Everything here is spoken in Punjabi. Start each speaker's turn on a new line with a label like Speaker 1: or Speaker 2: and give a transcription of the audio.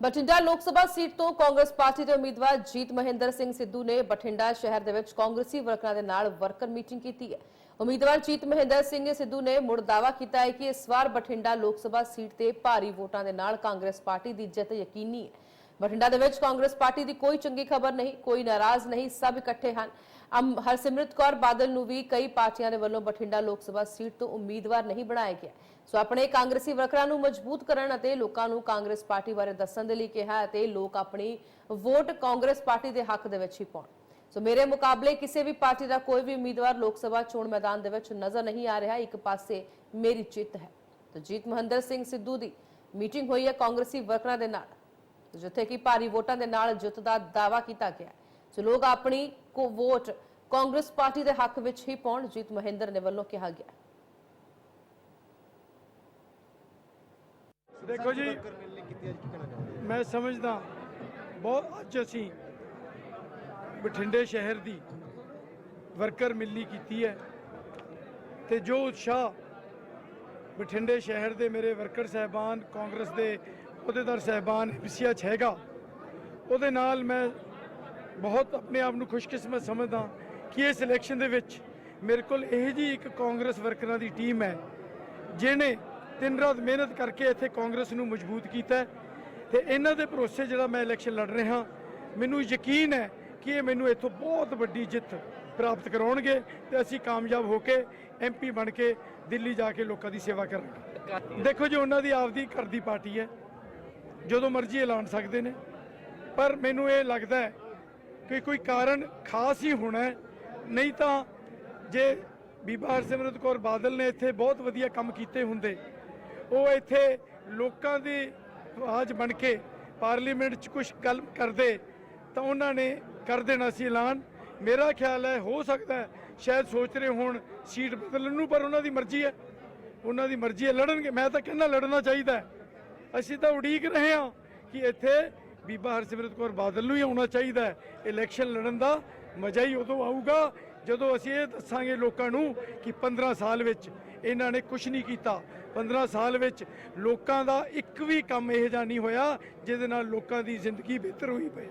Speaker 1: ਬਠਿੰਡਾ ਲੋਕ ਸਭਾ ਸੀਟ ਤੋਂ ਕਾਂਗਰਸ ਪਾਰਟੀ ਦੇ ਉਮੀਦਵਾਰ ਜੀਤ ਮਹਿੰਦਰ ਸਿੰਘ ਸਿੱਧੂ ਨੇ ਬਠਿੰਡਾ ਸ਼ਹਿਰ ਦੇ ਵਿੱਚ ਕਾਂਗਰਸੀ ਵਰਕਰਾਂ ਦੇ ਨਾਲ ਵਰਕਰ ਮੀਟਿੰਗ ਕੀਤੀ ਹੈ। ਉਮੀਦਵਾਰ ਜੀਤ ਮਹਿੰਦਰ ਸਿੰਘ ਸਿੱਧੂ ਨੇ ਮੁੜ ਦਾਅਵਾ ਕੀਤਾ ਹੈ ਕਿ ਇਸ ਵਾਰ ਬਠਿੰਡਾ ਲੋਕ ਸਭਾ ਸੀਟ ਤੇ ਭਾਰੀ ਵੋਟਾਂ ਦੇ ਨਾਲ ਕਾਂਗਰਸ ਪਾਰਟੀ ਦੀ ਜਿੱਤ ਯਕੀਨੀ ਹੈ। ਬਠਿੰਡਾ ਦੇ ਵਿੱਚ ਕਾਂਗਰਸ ਪਾਰਟੀ ਦੀ ਕੋਈ ਚੰਗੀ ਖਬਰ ਨਹੀਂ, ਕੋਈ ਨਾਰਾਜ਼ ਨਹੀਂ, ਸਭ ਇਕੱਠੇ ਹਨ। ਅਮ ਹਰਸਿਮਰਤ ਕੌਰ ਬਾਦਲ ਨੂੰ ਵੀ ਕਈ ਪਾਰਟੀਆਂ ਦੇ ਵੱਲੋਂ ਬਠਿੰਡਾ ਲੋਕ ਸਭਾ ਸੀਟ ਤੋਂ ਉਮੀਦਵਾਰ ਨਹੀਂ ਬਣਾਇਆ ਗਿਆ। ਸੋ ਆਪਣੇ ਕਾਂਗਰਸੀ ਵਰਕਰਾਂ ਨੂੰ ਮਜ਼ਬੂਤ ਕਰਨ ਅਤੇ ਲੋਕਾਂ ਨੂੰ ਕਾਂਗਰਸ ਪਾਰਟੀ ਬਾਰੇ ਦੱਸਣ ਦੇ ਲਈ ਕਿਹਾ ਅਤੇ ਲੋਕ ਆਪਣੀ ਵੋਟ ਕਾਂਗਰਸ ਪਾਰਟੀ ਦੇ ਹੱਕ ਦੇ ਵਿੱਚ ਹੀ ਪਾਉਣ। ਸੋ ਮੇਰੇ ਮੁਕਾਬਲੇ ਕਿਸੇ ਵੀ ਪਾਰਟੀ ਦਾ ਕੋਈ ਵੀ ਉਮੀਦਵਾਰ ਲੋਕ ਸਭਾ ਚੋਣ ਮੈਦਾਨ ਦੇ ਵਿੱਚ ਨਜ਼ਰ ਨਹੀਂ ਆ ਰਿਹਾ, ਇੱਕ ਪਾਸੇ ਮੇਰੀ ਜਿੱਤ ਹੈ। ਤੇ ਜੀਤ ਮਹਿੰਦਰ ਸਿੰਘ ਸਿੱਧੂ ਦੀ ਮੀਟਿੰਗ ਹੋਈ ਹੈ ਕਾਂਗਰਸੀ ਵਰਕਰਾਂ ਦੇ ਨਾਲ। ਜਿੱਥੇ ਕਿ ਭਾਰੀ ਵੋਟਾਂ ਦੇ ਨਾਲ ਜਿੱਤ ਦਾ ਦਾਅਵਾ ਕੀਤਾ ਗਿਆ। ਸੋ ਲੋਕ ਆਪਣੀ ਕੋ ਵੋਟ ਕਾਂਗਰਸ ਪਾਰਟੀ ਦੇ ਹੱਕ ਵਿੱਚ ਹੀ ਪਾਉਣ ਜੀਤ ਮਹਿੰਦਰ ਨੇ ਵੱਲੋਂ ਕਿਹਾ ਗਿਆ
Speaker 2: ਦੇਖੋ ਜੀ ਮੈਂ ਸਮਝਦਾ ਬਹੁਤ ਅੱਜ ਅਸੀਂ ਬਠਿੰਡੇ ਸ਼ਹਿਰ ਦੀ ਵਰਕਰ ਮਿਲਣੀ ਕੀਤੀ ਹੈ ਤੇ ਜੋ ਉਤਸ਼ਾਹ ਬਠਿੰਡੇ ਸ਼ਹਿਰ ਦੇ ਮੇਰੇ ਵਰਕਰ ਸਹਿਬਾਨ ਕਾਂਗਰਸ ਦੇ ਅਹੁਦੇਦਾਰ ਸਹਿਬਾਨ ਵਿਸਿਆ ਹੈਗਾ। ਉਹਦੇ ਨਾਲ ਮੈਂ ਬਹੁਤ ਆਪਣੇ ਆਪ ਨੂੰ ਖੁਸ਼ਕਿਸਮਤ ਸਮਝਦਾ ਕਿ ਇਸ ਇਲੈਕਸ਼ਨ ਦੇ ਵਿੱਚ ਮੇਰੇ ਕੋਲ ਇਹ ਜੀ ਇੱਕ ਕਾਂਗਰਸ ਵਰਕਰਾਂ ਦੀ ਟੀਮ ਹੈ, ਜਿਹਨੇ ਦਿਨ ਰਾਤ ਮਿਹਨਤ ਕਰਕੇ ਇੱਥੇ ਕਾਂਗਰਸ ਨੂੰ ਮਜ਼ਬੂਤ ਕੀਤਾ ਹੈ ਤੇ ਇਹਨਾਂ ਦੇ ਭਰੋਸੇ ਜਿਹੜਾ ਮੈਂ ਇਲੈਕਸ਼ਨ ਲੜ ਰਿਹਾ, ਮੈਨੂੰ ਯਕੀਨ ਹੈ ਕਿ ਇਹ ਮੈਨੂੰ ਇੱਥੋਂ ਬਹੁਤ ਵੱਡੀ ਜਿੱਤ ਪ੍ਰਾਪਤ ਕਰਾਉਣਗੇ ਤੇ ਅਸੀਂ ਕਾਮਯਾਬ ਹੋ ਕੇ ਐਮਪੀ ਬਣ ਕੇ ਦਿੱਲੀ ਜਾ ਕੇ ਲੋਕਾਂ ਦੀ ਸੇਵਾ ਕਰਾਂਗੇ। ਦੇਖੋ ਜੀ, ਉਹਨਾਂ ਦੀ ਆਪਦੀ ਘਰ ਦੀ ਪਾਰਟੀ ਹੈ। ਜਦੋਂ ਮਰਜ਼ੀ ਐਲਾਨ ਸਕਦੇ ਨੇ। ਪਰ ਮੈਨੂੰ ਇਹ ਲੱਗਦਾ ਹੈ ਕਿ ਕੋਈ ਕਾਰਨ ਖਾਸ ਹੀ ਹੋਣਾ ਨਹੀਂ ਤਾਂ ਜੇ ਬੀਬਾ ਹਰਸਿਮਰਤ ਕੌਰ ਬਾਦਲ ਨੇ ਇੱਥੇ ਬਹੁਤ ਵਧੀਆ ਕੰਮ ਕੀਤੇ ਹੁੰਦੇ, ਉਹ ਇੱਥੇ ਲੋਕਾਂ ਦੀ ਆਵਾਜ਼ ਬਣ ਕੇ ਪਾਰਲੀਮੈਂਟ 'ਚ ਕੁਝ ਗੱਲ ਕਰਦੇ, ਤਾਂ ਉਹਨਾਂ ਨੇ ਕਰ ਦੇਣਾ ਸੀ ਐਲਾਨ। ਮੇਰਾ ਖਿਆਲ ਹੈ, ਹੋ ਸਕਦਾ ਸ਼ਾਇਦ ਸੋਚ ਰਹੇ ਹੋਣ, ਸੀਟ ਬਦਲਣ ਨੂੰ, ਪਰ ਉਹਨਾਂ ਦੀ ਮਰਜ਼ੀ ਹੈ। ਉਹਨਾਂ ਦੀ ਮਰਜ਼ੀ ਹੈ, ਲੜਨਗੇ। ਮੈਂ ਤਾਂ ਕਹਿੰਦਾ ਲੜਨਾ ਚਾਹੀਦਾ ਅਸੀਂ ਤਾਂ ਉਡੀਕ ਰਹੇ ਹਾਂ ਕਿ ਇੱਥੇ ਬੀਬਾ ਹਰਸਿਮਰਤ ਕੌਰ ਬਾਦਲ ਨੂੰ ਹੀ ਆਉਣਾ ਚਾਹੀਦਾ ਹੈ। ਇਲੈਕਸ਼ਨ ਲੜਨ ਦਾ ਮਜ਼ਾ ਹੀ ਉਦੋਂ ਆਊਗਾ ਜਦੋਂ ਅਸੀਂ ਇਹ ਦੱਸਾਂਗੇ ਲੋਕਾਂ ਨੂੰ ਕਿ 15 ਸਾਲ ਵਿੱਚ ਇਹਨਾਂ ਨੇ ਕੁਝ ਨਹੀਂ ਕੀਤਾ। 15 ਸਾਲ ਵਿੱਚ ਲੋਕਾਂ ਦਾ ਇੱਕ ਵੀ ਕੰਮ ਇਹ ਜਿਹਾ ਨਹੀਂ ਹੋਇਆ ਜਿਹਦੇ ਨਾਲ ਲੋਕਾਂ ਦੀ ਜ਼ਿੰਦਗੀ ਬਿਹਤਰ ਹੋਈ ਪਈ।